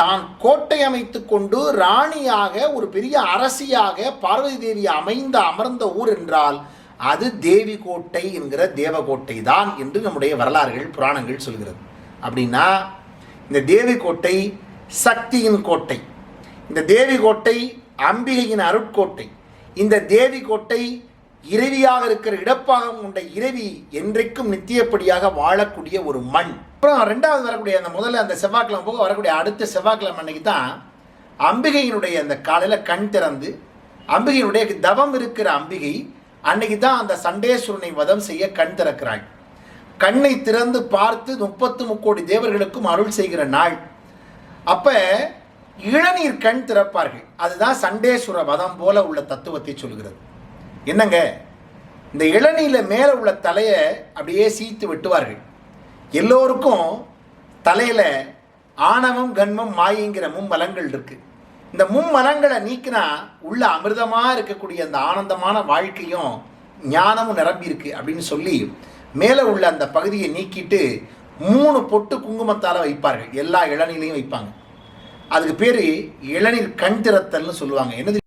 தான் கோட்டை அமைத்து கொண்டு ராணியாக ஒரு பெரிய அரசியாக பார்வதி தேவி அமைந்த அமர்ந்த ஊர் என்றால் அது தேவி கோட்டை என்கிற தேவகோட்டை தான் என்று நம்முடைய வரலாறுகள் புராணங்கள் சொல்கிறது. அப்படின்னா இந்த தேவி கோட்டை சக்தியின் கோட்டை இந்த தேவி கோட்டை அம்பிகையின் அருட்கோட்டை இந்த தேவி கோட்டை இறைவியாக இருக்கிற இடப்பாகம் கொண்ட இறைவி என்றைக்கும் நித்தியப்படியாக வாழக்கூடிய ஒரு மண். அப்புறம் ரெண்டாவது வரக்கூடிய அந்த முதல்ல அந்த செவ்வாய்க்கிழமை போக வரக்கூடிய அடுத்த செவ்வாய்க்கிழமை அன்னைக்கு தான் அம்பிகையினுடைய அந்த காலையில் கண் திறந்து அம்பிகையினுடைய தவம் இருக்கிற அம்பிகை அன்னைக்கு தான் அந்த சண்டேஸ்வரனை வதம் செய்ய கண் திறக்கிறாள். கண்ணை திறந்து பார்த்து முப்பத்து முக்கோடி தேவர்களுக்கும் அருள் செய்கிற நாள். அப்போ இளநீர் கண் திறப்பார்கள். அதுதான் சண்டேஸ்வர வதம் போல உள்ள தத்துவத்தை சொல்கிறது. என்னங்க? இந்த இளநீல மேலே உள்ள தலையை அப்படியே சீத்து வெட்டுவார்கள். எல்லோருக்கும் தலையில ஆணவம் கண்மம் மாயங்கிற மும்மலங்கள் இருக்கு. இந்த மும்மலங்களை நீக்கினா உள்ள அமிர்தமா இருக்கக்கூடிய அந்த ஆனந்தமான வாழ்க்கையும் ஞானமும் நிரம்பி இருக்கு அப்படின்னு சொல்லி மேலே உள்ள அந்த பகுதியை நீக்கிட்டு மூணு பொட்டு குங்குமத்தால வைப்பார்கள். எல்லா இளநிலையும் வைப்பாங்க. அதுக்கு பேர் இளநீர் கண் திறத்தல்னு சொல்லுவாங்க. என்னது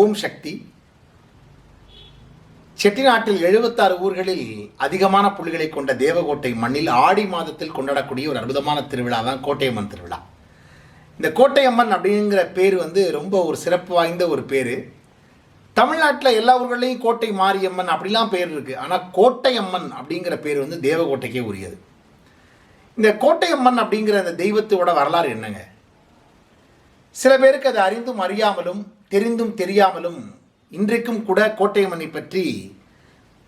ஓம் சக்தி. செட்டிநாட்டில் எழுபத்தாறு ஊர்களில் அதிகமான புள்ளிகளை கொண்ட தேவகோட்டை மண்ணில் ஆடி மாதத்தில் கொண்டாடக்கூடிய ஒரு அற்புதமான திருவிழா தான் கோட்டையம்மன் திருவிழா. இந்த கோட்டையம்மன் அப்படிங்கிற பேர் வந்து ரொம்ப ஒரு சிறப்பு வாய்ந்த ஒரு பேர். தமிழ்நாட்டில் எல்லா ஊர்களையும் கோட்டை மாரியம்மன் அப்படிலாம் பேர் இருக்குது ஆனால் கோட்டையம்மன் அப்படிங்கிற பேர் வந்து தேவகோட்டைக்கே உரியது. இந்த கோட்டையம்மன் அப்படிங்கிற அந்த தெய்வத்தோட வரலாறு என்னங்க? சில பேருக்கு அது அறிந்தும் அறியாமலும் தெரிந்தும் தெரியாமலும் இன்றைக்கும் கூட கோட்டையம்மனை பற்றி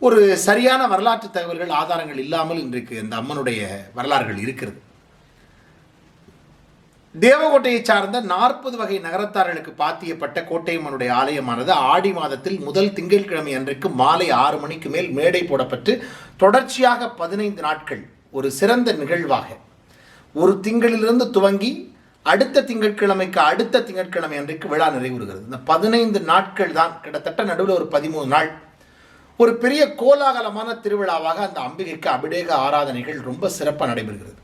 ஒரு சரியான வரலாற்று தகவல்கள் ஆதாரங்கள் இல்லாமல் இன்றைக்கு இந்த அம்மனுடைய வரலாறுகள் இருக்கிறது. தேவகோட்டையை சார்ந்த நாற்பது வகை நகரத்தார்களுக்கு பாத்தியப்பட்ட கோட்டையம்மனுடைய ஆலயமானது ஆடி மாதத்தில் முதல் திங்கட்கிழமை அன்றைக்கு மாலை ஆறு மணிக்கு மேல் மேடை போடப்பட்டு தொடர்ச்சியாக பதினைந்து நாட்கள் ஒரு சிறந்த நிகழ்வாக. ஒரு திங்களிலிருந்து துவங்கி அடுத்த திங்கட்கிழமைக்கு அடுத்த திங்கட்கிழமை அன்றைக்கு விழா நிறைவுறுகிறது. இந்த பதினைந்து நாட்கள் தான் கிட்டத்தட்ட நடுவில் ஒரு பதிமூணு நாள். ஒரு பெரிய கோலாகலமான திருவிழாவாக அந்த அம்பிகைக்கு அபிடேக ஆராதனைகள் ரொம்ப சிறப்பாக நடைபெறுகிறது.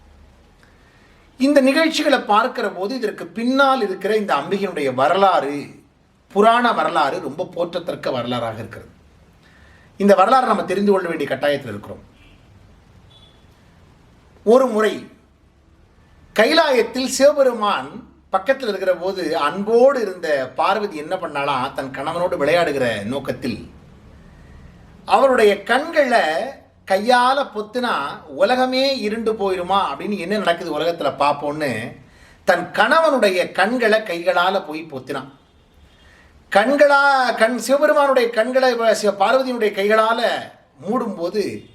இந்த நிகழ்ச்சிகளை பார்க்கிற போது இதற்கு பின்னால் இருக்கிற இந்த அம்பிகையினுடைய வரலாறு புராண வரலாறு ரொம்ப போற்றத்தக்க வரலாறாக இருக்கிறது. இந்த வரலாறு நம்ம தெரிந்து கொள்ள வேண்டிய கட்டாயத்தில் இருக்கிறோம். ஒரு முறை கைலாயத்தில் சிவபெருமான் பக்கத்தில் இருக்கிற போது அன்போடு இருந்த பார்வதி என்ன பண்ணாலாம் தன் கணவனோடு விளையாடுகிற நோக்கத்தில். அவருடைய கண்களை கையால் பொத்துனா உலகமே இருண்டு போயிருமா? அப்படின்னு என்ன நடக்குது உலகத்தில் பார்ப்போன்னு தன் கணவனுடைய கண்களை கைகளால் போய் பொத்தினான் கண்களா கண் சிவபெருமானுடைய கண்களை சிவ- பார்வதியினுடைய கைகளால் மூடும்போது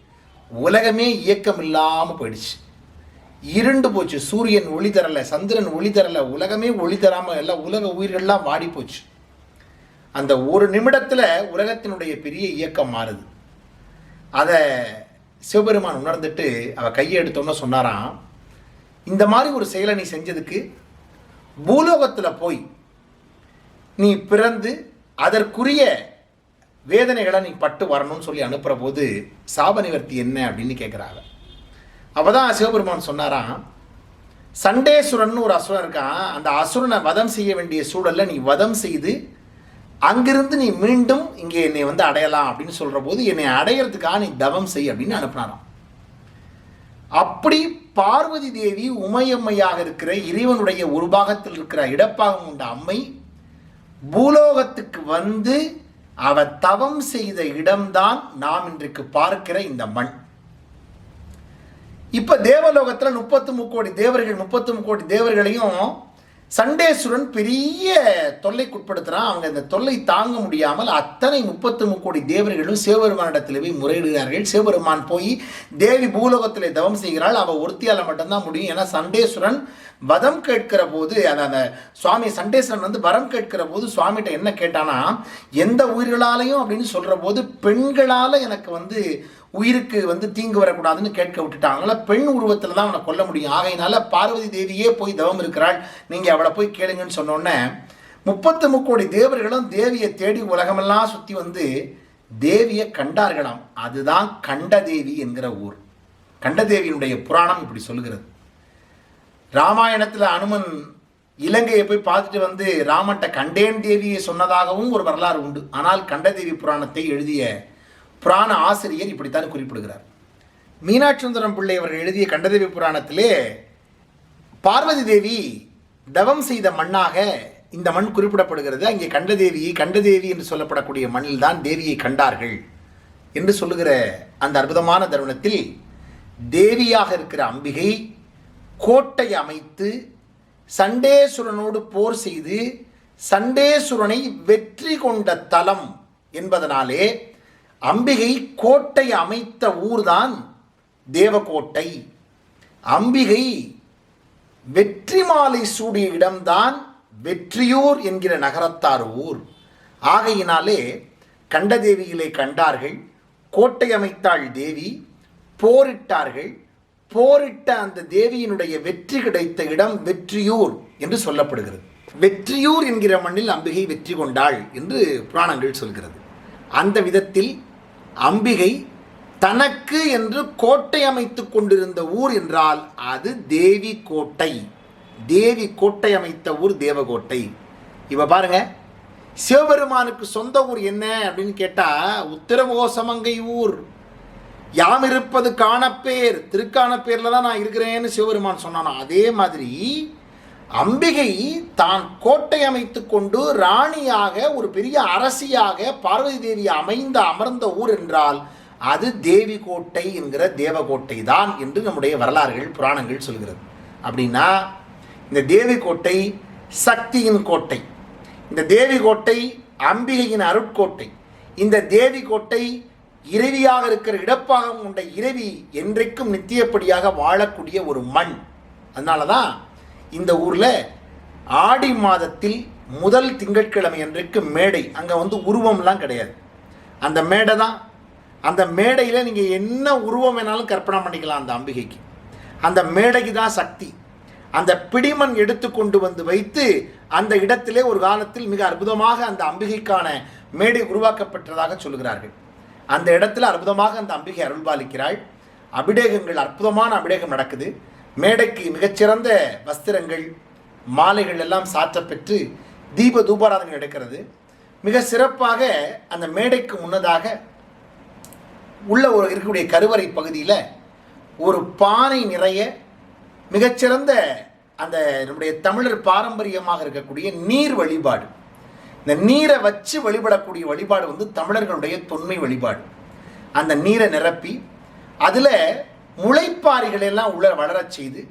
உலகமே இயக்கம் இல்லாமல் போயிடுச்சு. இருண்டு போச்சு. சூரியன் ஒளி தரல சந்திரன் ஒளி தரல உலகமே ஒளி தராமல் எல்லாம் உலக உயிர்கள்லாம் வாடி போச்சு. அந்த ஒரு நிமிடத்தில் உலகத்தினுடைய பெரிய இயக்கம் மாறுது. அதை சிவபெருமான் உணர்ந்துட்டு அவள் கையை எடுத்தோன்னு சொன்னாராம் இந்த மாதிரி ஒரு செயலை நீ செஞ்சதுக்கு பூலோகத்தில் போய் நீ பிறந்து அதற்குரிய வேதனைகளை நீ பட்டு வரணும்னு சொல்லி அனுப்புகிற போது சாப நிவர்த்தி என்ன? அப்படின்னு கேட்குறாங்க அப்பதான் சிவபெருமான் சொன்னாராம் சண்டேஸ்வரன் ஒரு அசுரன் இருக்கான். அந்த அசுரனை வதம் செய்ய வேண்டிய சூழலில் நீ வதம் செய்து அங்கிருந்து நீ மீண்டும் இங்கே என்னை வந்து அடையலாம் அப்படின்னு சொல்கிற போது என்னை அடையிறதுக்காக நீ தவம் செய் அப்படின்னு அனுப்பினாராம். அப்படி பார்வதி தேவி உமையம்மையாக இருக்கிற இறைவனுடைய ஒரு பாகத்தில் இருக்கிற இடப்பாகம் கொண்ட அம்மை பூலோகத்துக்கு வந்து அவ தவம் செய்த இடம்தான் நாம் இன்றைக்கு பார்க்கிற இந்த மண். இப்போ தேவலோகத்தில் முப்பத்து முக்கோடி தேவர்கள் முப்பத்து முக்கோடி தேவர்களையும் சண்டேஸ்வரன் பெரிய தொல்லைக்குட்படுத்துகிறான் அவங்க இந்த தொல்லை தாங்க முடியாமல் அத்தனை முப்பத்து முக்கோடி தேவர்களும் சிவபெருமானிடத்தில் போய் முறையிடுகிறார்கள். சிவபெருமான் போய் தேவி பூலோகத்தில் தவம் செய்கிறாள். அவள் ஒருத்தியால் மட்டும்தான் முடியும். ஏன்னா சண்டேஸ்வரன் வதம் கேட்கிற போது அந்த அந்த சுவாமி சண்டேஸ்வரன் வந்து வரம் கேட்கிற போது சுவாமிகிட்ட என்ன கேட்டானா எந்த உயிர்களாலையும் அப்படின்னு சொல்கிற போது பெண்களால் எனக்கு வந்து உயிருக்கு வந்து தீங்கு வரக்கூடாதுன்னு கேட்க விட்டுட்டான். அதனால் பெண் உருவத்தில் தான் அவனை கொல்ல முடியும். ஆகையினால பார்வதி தேவியே போய் தவம் இருக்கிறாள். நீங்கள் அவளை போய் கேளுங்கன்னு சொன்னோன்னே முப்பத்து முக்கோடி தேவர்களும் தேவியை தேடி உலகமெல்லாம் சுற்றி வந்து தேவியை கண்டார்களாம். அதுதான் கண்டதேவி என்கிற ஊர். கண்டதேவியினுடைய புராணம் இப்படி சொல்லுகிறது ராமாயணத்தில் அனுமன் இலங்கையை போய் பார்த்துட்டு வந்து ராமன்ட்ட கண்டேன் தேவியை சொன்னதாகவும் ஒரு வரலாறு உண்டு. ஆனால் கண்டதேவி புராணத்தை எழுதிய புராண ஆசிரியர் இப்படித்தான் குறிப்பிடுகிறார். மீனாட்சுந்தரம் பிள்ளை அவர்கள் எழுதிய கண்டதேவி புராணத்திலே பார்வதி தேவி தவம் செய்த மண்ணாக இந்த மண் குறிப்பிடப்படுகிறது. அங்கே கண்டதேவியை கண்டதேவி என்று சொல்லப்படக்கூடிய மண்ணில் தான் தேவியை கண்டார்கள் என்று சொல்லுகிற அந்த அற்புதமான தருணத்தில் தேவியாக இருக்கிற அம்பிகை கோட்டை அமைத்து சண்டேசுரனோடு போர் செய்து சண்டேசுரனை வெற்றி கொண்ட தலம் என்பதனாலே அம்பிகை கோட்டை அமைத்த ஊர்தான் தேவக்கோட்டை அம்பிகை வெற்றி மாலை சூடிய இடம்தான் வெற்றியூர் என்கிற நகரத்தார் ஊர். ஆகையினாலே கண்டதேவியிலே கண்டார்கள் கோட்டை அமைத்தாள் தேவி போரிட்டார்கள் போரிட்ட அந்த தேவியினுடைய வெற்றி கிடைத்த இடம் வெற்றியூர் என்று சொல்லப்படுகிறது. வெற்றியூர் என்கிற மண்ணில் அம்பிகை வெற்றி கொண்டாள் என்று புராணங்கள் சொல்கிறது. அந்த விதத்தில் அம்பிகை தனக்கு என்று கோட்டை அமைத்து கொண்டிருந்த ஊர் என்றால் அது தேவி கோட்டை தேவி கோட்டை அமைத்த ஊர் தேவகோட்டை. இவ பாருங்க சிவபெருமானுக்கு சொந்த ஊர் என்ன அப்படின்னு கேட்டால் உத்தரகோசமங்கை ஊர். யாம் இருப்பது காணப்பேர். பேரில் தான் நான் இருக்கிறேன்னு சிவபெருமான் சொன்னானா. அதே மாதிரி அம்பிகை தான் கோட்டை அமைத்து கொண்டு ராணியாக ஒரு பெரிய அரசியாக பார்வதி தேவி அமைந்த அமர்ந்த ஊர் என்றால் அது தேவி கோட்டை என்கிற தேவகோட்டை தான் என்று நம்முடைய வரலாறுகள் புராணங்கள் சொல்கிறது. அப்படின்னா இந்த தேவி கோட்டை சக்தியின் கோட்டை இந்த தேவி கோட்டை அம்பிகையின் அருட்கோட்டை இந்த தேவி கோட்டை இறைவியாக இருக்கிற இடப்பாகம் கொண்ட இறைவி என்றைக்கும் நித்தியப்படியாக வாழக்கூடிய ஒரு மண். அதனால தான் இந்த ஊரில் ஆடி மாதத்தில் முதல் திங்கட்கிழமை அன்றைக்கு மேடை. அங்கே வந்து உருவம்லாம் கிடையாது. அந்த மேடை தான். அந்த மேடையில் நீங்கள் என்ன உருவம் வேணாலும் கற்பனை பண்ணிக்கலாம் அந்த அம்பிகைக்கு. அந்த மேடைக்கு தான் சக்தி. அந்த பிடிமண் எடுத்து கொண்டு வந்து வைத்து அந்த இடத்திலே ஒரு காலத்தில் மிக அற்புதமாக அந்த அம்பிகைக்கான மேடை உருவாக்கப்பட்டதாக சொல்கிறார்கள் அந்த இடத்துல அற்புதமாக அந்த அம்பிகை அருள்பாலிக்கிறாள். அபிடேகங்கள் அற்புதமான அபிடேகம் நடக்குது. மேடைக்கு மிகச்சிறந்த வஸ்திரங்கள் மாலைகள் எல்லாம் சாற்றப்பெற்று தீப தூபாராதனை நடக்கிறது. மிக சிறப்பாக அந்த மேடைக்கு முன்னதாக உள்ள ஒரு இருக்கக்கூடிய கருவறை பகுதியில் ஒரு பானை நிறைய மிகச்சிறந்த அந்த நம்முடைய தமிழர் பாரம்பரியமாக இருக்கக்கூடிய நீர் வழிபாடு. இந்த நீரை வச்சு வழிபடக்கூடிய வழிபாடு வந்து தமிழர்களுடைய தொன்மை வழிபாடு. அந்த நீரை நிரப்பி அதில் முளைப்பாரிகள் எல்லாம் உள்ள வளரச் செய்து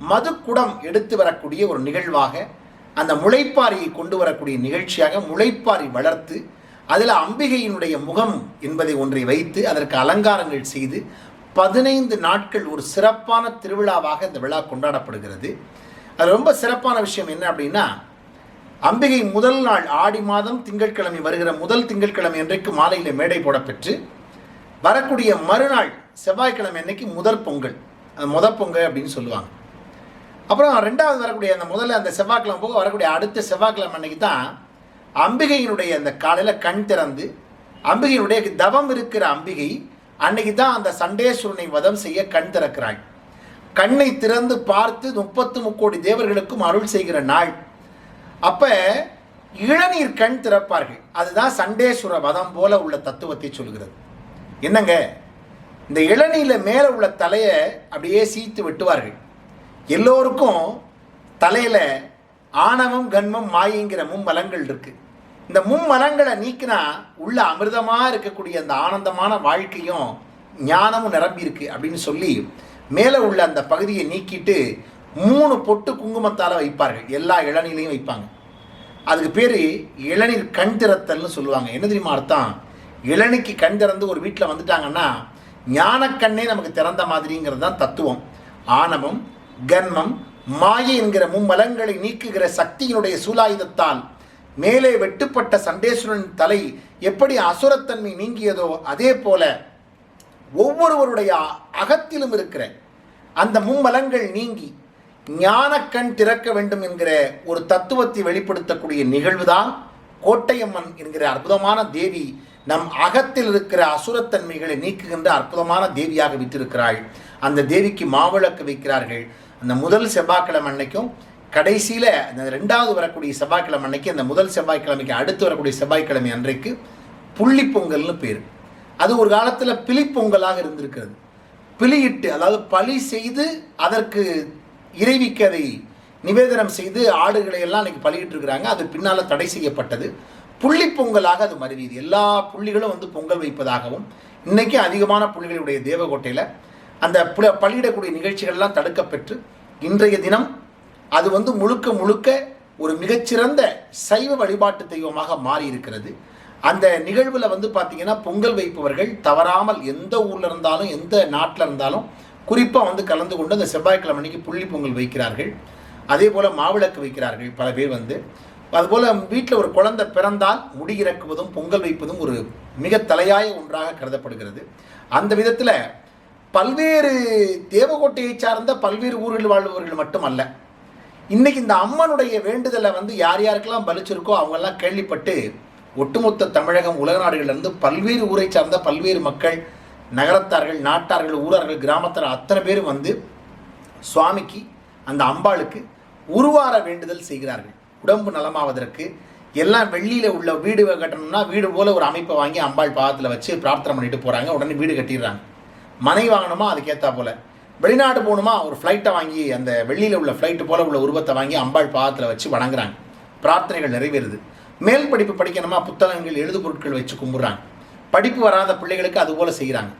மதுக்குடம் எடுத்து வரக்கூடிய ஒரு நிகழ்வாக அந்த முளைப்பாரியை கொண்டு வரக்கூடிய நிகழ்ச்சியாக முளைப்பாரி வளர்த்து அதில் அம்பிகையினுடைய முகம் என்பதை ஒன்றை வைத்து அதற்கு அலங்காரங்கள் செய்து பதினைந்து நாட்கள் ஒரு சிறப்பான திருவிழாவாக இந்த விழா கொண்டாடப்படுகிறது. அது ரொம்ப சிறப்பான விஷயம் என்ன அப்படின்னா அம்பிகை முதல் நாள் ஆடி மாதம் திங்கட்கிழமை வருகிற முதல் திங்கட்கிழமை அன்றைக்கு மாலையில் மேடை போடப்பெற்று வரக்கூடிய மறுநாள் செவ்வாய்க்கிழமை அன்னைக்கு முதற் பொங்கல். அந்த முதற் பொங்கல் அப்படின்னு சொல்லுவாங்க. அப்புறம் ரெண்டாவது வரக்கூடிய அந்த முதல்ல அந்த செவ்வாய்க்கிழமை போக வரக்கூடிய அடுத்த செவ்வாய்க்கிழமை அன்னைக்கு தான் அம்பிகையினுடைய அந்த காலையில் கண் திறந்து அம்பிகையினுடைய தவம் இருக்கிற அம்பிகை அன்னைக்கு தான் அந்த சண்டேஸ்வரனை வதம் செய்ய கண் திறக்கிறாள். கண்ணை திறந்து பார்த்து முப்பத்து முக்கோடி தேவர்களுக்கும் அருள் செய்கிற நாள். அப்போ இளநீர் கண் திறப்பார்கள். அதுதான் சண்டேஸ்வர வதம் போல உள்ள தத்துவத்தை சொல்கிறது. என்னங்க? இந்த இளநியில் மேலே உள்ள தலையை அப்படியே சீத்து வெட்டுவார்கள். எல்லோருக்கும் தலையில் ஆணவம் கன்மம் மாயங்கிற மும்மலங்கள் இருக்குது இந்த மும்மலங்களை நீக்கினா உள்ள அமிர்தமாக இருக்கக்கூடிய அந்த ஆனந்தமான வாழ்க்கையும் ஞானமும் நிரம்பியிருக்கு அப்படின்னு சொல்லி மேலே உள்ள அந்த பகுதியை நீக்கிட்டு மூணு பொட்டு குங்குமத்தால் வைப்பார்கள். எல்லா இளநிலையும் வைப்பாங்க. அதுக்கு பேர் இளநீர் கண் திறத்தல்னு சொல்லுவாங்க. என்ன தெரியுமா அர்த்தம்? இளநிக்கு கண் திறந்து ஒரு வீட்டில் வந்துட்டாங்கன்னா ஞானக்கண்ணே நமக்கு திறந்த மாதிரிங்கிறது தான் தத்துவம். ஆணவம் கன்மம் மாயை என்கிற மும்மலங்களை நீக்குகிற சக்தியினுடைய சூலாயுதத்தால் மேலே வெட்டுப்பட்ட சண்டேஸ்வரன் தலை எப்படி அசுரத்தன்மை நீங்கியதோ அதே போல ஒவ்வொருவருடைய அகத்திலும் இருக்கிற அந்த மும்மலங்கள் நீங்கி ஞானக்கண் திறக்க வேண்டும் என்கிற ஒரு தத்துவத்தை வெளிப்படுத்தக்கூடிய நிகழ்வுதான் கோட்டையம்மன் என்கிற அற்புதமான தேவி நம் அகத்தில் இருக்கிற அசுரத்தன்மைகளை நீக்குகின்ற அற்புதமான தேவியாக விட்டிருக்கிறாள். அந்த தேவிக்கு மாவிளக்கு வைக்கிறார்கள். அந்த முதல் செவ்வாய்க்கிழமை அன்னைக்கும் கடைசியில் அந்த ரெண்டாவது வரக்கூடிய செவ்வாய்க்கிழமை அன்னைக்கு அந்த முதல் செவ்வாய்க்கிழமைக்கு அடுத்து வரக்கூடிய செவ்வாய்க்கிழமை அன்றைக்கு புள்ளி பொங்கல்னு பேர். அது ஒரு காலத்தில் பிலிப்பொங்கலாக இருந்திருக்கிறது. பிலியிட்டு அதாவது பழி செய்து அதற்கு இறைவிக்கு அதை நிவேதனம் செய்து ஆடுகளை எல்லாம் அன்னைக்கு பலியிட்டு இருக்கிறாங்க அது பின்னால் தடை செய்யப்பட்டது. புள்ளி பொங்கலாக அது மருவியது. எல்லா புள்ளிகளும் வந்து பொங்கல் வைப்பதாகவும் இன்னைக்கு அதிகமான புள்ளிகளுடைய தேவகோட்டையில் அந்த புல பள்ளியிடக்கூடிய நிகழ்ச்சிகள்லாம் தடுக்கப்பெற்று இன்றைய தினம் அது வந்து முழுக்க முழுக்க ஒரு மிகச்சிறந்த சைவ வழிபாட்டு தெய்வமாக மாறி இருக்கிறது அந்த நிகழ்வில் வந்து பார்த்தீங்கன்னா பொங்கல் வைப்பவர்கள் தவறாமல் எந்த ஊரில் இருந்தாலும் எந்த நாட்டில் இருந்தாலும் குறிப்பாக வந்து கலந்து கொண்டு அந்த செவ்வாய்க்கிழமை அன்னைக்கு புள்ளி பொங்கல் வைக்கிறார்கள். அதே போல் மாவிளக்கு வைக்கிறார்கள் பல பேர் வந்து. அதுபோல் வீட்டில் ஒரு குழந்தை பிறந்தால் முடி இறக்குவதும் பொங்கல் வைப்பதும் ஒரு மிக தலையாய ஒன்றாக கருதப்படுகிறது. அந்த விதத்தில் பல்வேறு தேவகோட்டையை சார்ந்த பல்வேறு ஊரில் வாழ்பவர்கள் மட்டுமல்ல இன்றைக்கி இந்த அம்மனுடைய வேண்டுதலை வந்து யார் யாருக்கெல்லாம் பலிச்சிருக்கோ அவங்கெல்லாம் கேள்விப்பட்டு ஒட்டுமொத்த தமிழகம் உலக நாடுகளிலிருந்து பல்வேறு ஊரை சார்ந்த பல்வேறு மக்கள் நகரத்தார்கள் நாட்டார்கள் ஊரார்கள் கிராமத்தார் அத்தனை பேரும் வந்து சுவாமிக்கு அந்த அம்பாளுக்கு உருவார வேண்டுதல் செய்கிறார்கள். உடம்பு நலமாவதற்கு எல்லாம் வெள்ளியில் உள்ள வீடு கட்டணும்னா வீடு போல் ஒரு அமைப்பை வாங்கி அம்பாள் பாதத்தில் வச்சு பிரார்த்தனை பண்ணிட்டு போகிறாங்க உடனே வீடு கட்டிடுறாங்க. மனை வாங்கணுமா? அதுக்கேற்றா போல். வெளிநாடு போகணுமா? ஒரு ஃப்ளைட்டை வாங்கி அந்த வெள்ளியில் உள்ள ஃப்ளைட்டு போல் உள்ள உருவத்தை வாங்கி அம்பாள் பாதத்தில் வச்சு வணங்குறாங்க. பிரார்த்தனைகள் நிறைவேறுது. மேல் படிப்பு படிக்கணுமா? புத்தகங்கள் எழுது பொருட்கள் வச்சு கும்பிட்றாங்க. படிப்பு வராத பிள்ளைகளுக்கு அதுபோல் செய்கிறாங்க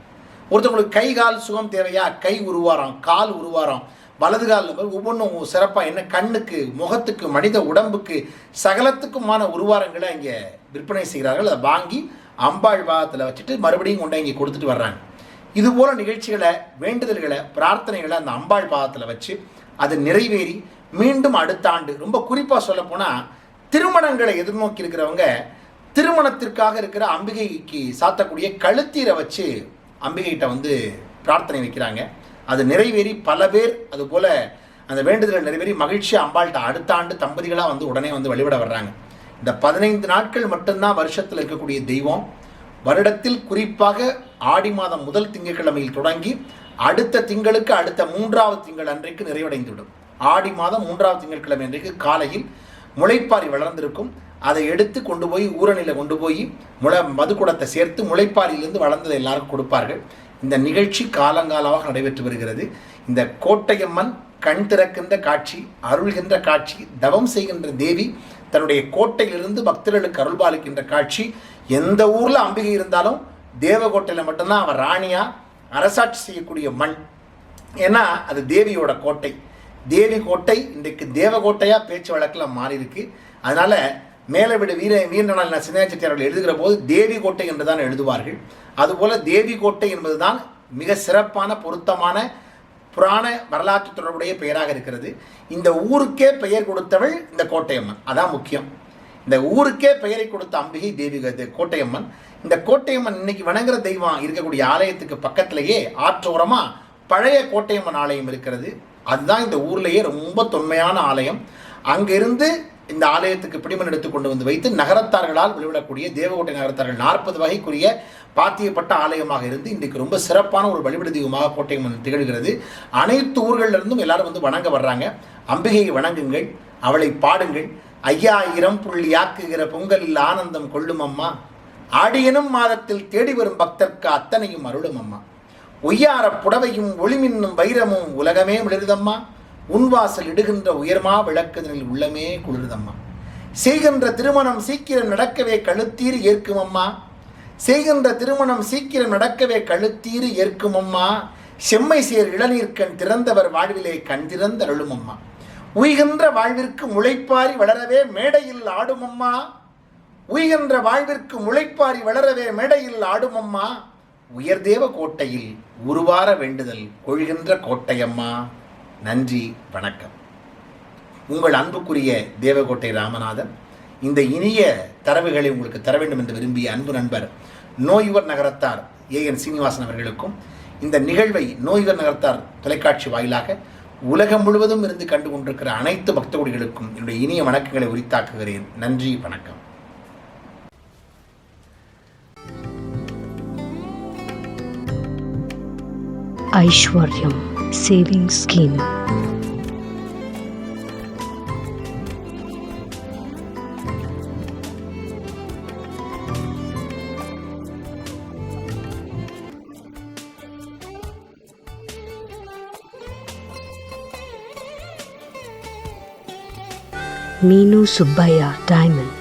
ஒருத்தவங்களுக்கு கை கால் சுகம் தேவையா? கை உருவாரம் கால் உருவாரம் வலது கால் ஒவ்வொன்றும் சிறப்பாக என்ன கண்ணுக்கு முகத்துக்கு மனித உடம்புக்கு சகலத்துக்குமான உருவாரங்களை இங்கே விற்பனை செய்கிறார்கள். அதை வாங்கி அம்பாள் பாகத்தில் வச்சுட்டு மறுபடியும் கொண்டு இங்கே கொடுத்துட்டு வர்றாங்க. இது போல நிகழ்ச்சிகளை வேண்டுதல்களை பிரார்த்தனைகளை அந்த அம்பாள் பாகத்தில் வச்சு அது நிறைவேறி மீண்டும் அடுத்த ஆண்டு ரொம்ப குறிப்பாக சொல்லப்போனால் திருமணங்களை எதிர்நோக்கி இருக்கிறவங்க திருமணத்திற்காக இருக்கிற அம்பிகைக்கு சாத்தக்கூடிய கழுத்தீரை வச்சு அம்பிகைகிட்ட வந்து பிரார்த்தனை வைக்கிறாங்க. அது நிறைவேறி பல பேர் அதுபோல் அந்த வேண்டுதலை நிறைவேறி மகிழ்ச்சி அம்பாள்கிட்ட அடுத்த ஆண்டு தம்பதிகளாக வந்து உடனே வந்து வழிபட வர்றாங்க. இந்த பதினைந்து நாட்கள் மட்டும்தான் வருஷத்தில் இருக்கக்கூடிய தெய்வம். வருடத்தில் குறிப்பாக ஆடி மாதம் முதல் திங்கட்கிழமையில் தொடங்கி அடுத்த திங்களுக்கு அடுத்த மூன்றாவது திங்கள் அன்றைக்கு நிறைவடைந்துவிடும். ஆடி மாதம் மூன்றாவது திங்கட்கிழமை அன்றைக்கு காலையில் முளைப்பாரி வளர்ந்திருக்கும். அதை எடுத்து கொண்டு போய் ஊரணியில் கொண்டு போய் முளை மதுக்குடத்தை சேர்த்து முளைப்பாரியிலிருந்து வளர்ந்ததை எல்லாருக்கும் கொடுப்பார்கள். இந்த நிகழ்ச்சி காலங்காலமாக நடைபெற்று வருகிறது. இந்த கோட்டையம்மன் கண் திறக்கின்ற காட்சி அருள்கின்ற காட்சி தவம் செய்கின்ற தேவி தன்னுடைய கோட்டையிலிருந்து பக்தர்களுக்கு அருள்பாலிக்கின்ற காட்சி எந்த ஊரில் அம்பிகை இருந்தாலும் தேவகோட்டையில் மட்டும்தான் அவன் ராணியாக அரசாட்சி செய்யக்கூடிய மண். ஏன்னா அது தேவியோட கோட்டை. தேவி கோட்டை இன்றைக்கு தேவகோட்டையாக பேச்சு வழக்கில் மாறி இருக்கு மேலே விட வீர வீரநாள் சின்ன செட்டியார்கள் எழுதுகிற போது தேவி கோட்டை என்று தான் எழுதுவார்கள். அதுபோல் தேவி கோட்டை என்பதுதான் மிக சிறப்பான பொருத்தமான புராண வரலாற்று தொடர்புடைய பெயராக இருக்கிறது. இந்த ஊருக்கே பெயர் கொடுத்தவள் இந்த கோட்டையம்மன். அதான் முக்கியம். இந்த ஊருக்கே பெயரை கொடுத்த அம்பிகை தேவி கோட்டையம்மன். இந்த கோட்டையம்மன் இன்னைக்கு வணங்குற தெய்வம் இருக்கக்கூடிய ஆலயத்துக்கு பக்கத்திலேயே ஆற்றோரமாக பழைய கோட்டையம்மன் ஆலயம் இருக்கிறது. அதுதான் இந்த ஊர்லேயே ரொம்ப தொன்மையான ஆலயம். அங்கிருந்து இந்த ஆலயத்துக்கு பிடிமன் எடுத்து கொண்டு வந்து வைத்து நகரத்தார்களால் வெளிவிடக்கூடிய தேவகோட்டை நகரத்தார்கள் நாற்பது வகைக்குரிய பாத்தியப்பட்ட ஆலயமாக இருந்து இன்றைக்கு ரொம்ப சிறப்பான ஒரு வழிபடு தெய்வமாக கோட்டையம்மன் திகழ்கிறது. அனைத்து ஊர்களிலிருந்தும் எல்லாரும் வந்து வணங்க வர்றாங்க. அம்பிகையை வணங்குங்கள் அவளை பாடுங்கள். ஐயாயிரம் புள்ளி ஆக்குகிற பொங்கலில் ஆனந்தம் கொள்ளும் அம்மா. ஆடியனும் மாதத்தில் தேடி வரும் பக்தர்க்கு அத்தனையும் அருளும் அம்மா. ஒய்யார புடவையும் ஒளிமின்னும் வைரமும் உலகமே மிளருதம்மா. உன்வாசல் இடுகின்ற உயர்மா விளக்குதலில் உள்ளமே குளிர்தம்மா. செய்கின்ற திருமணம் சீக்கிரம் நடக்கவே கழுத்தீர் ஏற்கும் அம்மா செய்கின்ற திருமணம் சீக்கிரம் நடக்கவே கழுத்தீர் ஏற்கும் அம்மா செம்மை சேர் இளநீர்க்கண் திறந்தவர் வாழ்விலே கண் திறந்த அருளும் அம்மா உய்கின்ற வாழ்விற்கு முளைப்பாரி வளரவே மேடையில் ஆடுமம்மா. உய்கின்ற வாழ்விற்கு முளைப்பாரி வளரவே மேடையில் ஆடுமம்மா. உயர்தேவ கோட்டையில் உருவார வேண்டுதல் கொள்கின்ற கோட்டையம்மா. நன்றி வணக்கம். உங்கள் அன்புக்குரிய தேவகோட்டை ராமநாதன் இந்த இனிய தரவுகளை உங்களுக்கு தர வேண்டும் என்று விரும்பிய அன்பு நண்பர் நோயுவர் நகரத்தார் ஏ என் சீனிவாசன் அவர்களுக்கும் இந்த நிகழ்வை நோயுவர் நகரத்தார் தொலைக்காட்சி வாயிலாக உலகம் முழுவதும் இருந்து கண்டு கொண்டிருக்கிற அனைத்து பக்தகுடிகளுக்கும் என்னுடைய இனிய வணக்கங்களை உரித்தாக்குகிறேன். நன்றி வணக்கம். ஐஸ்வர்யம். Saving Scheme. Minu Subbaya Diamond.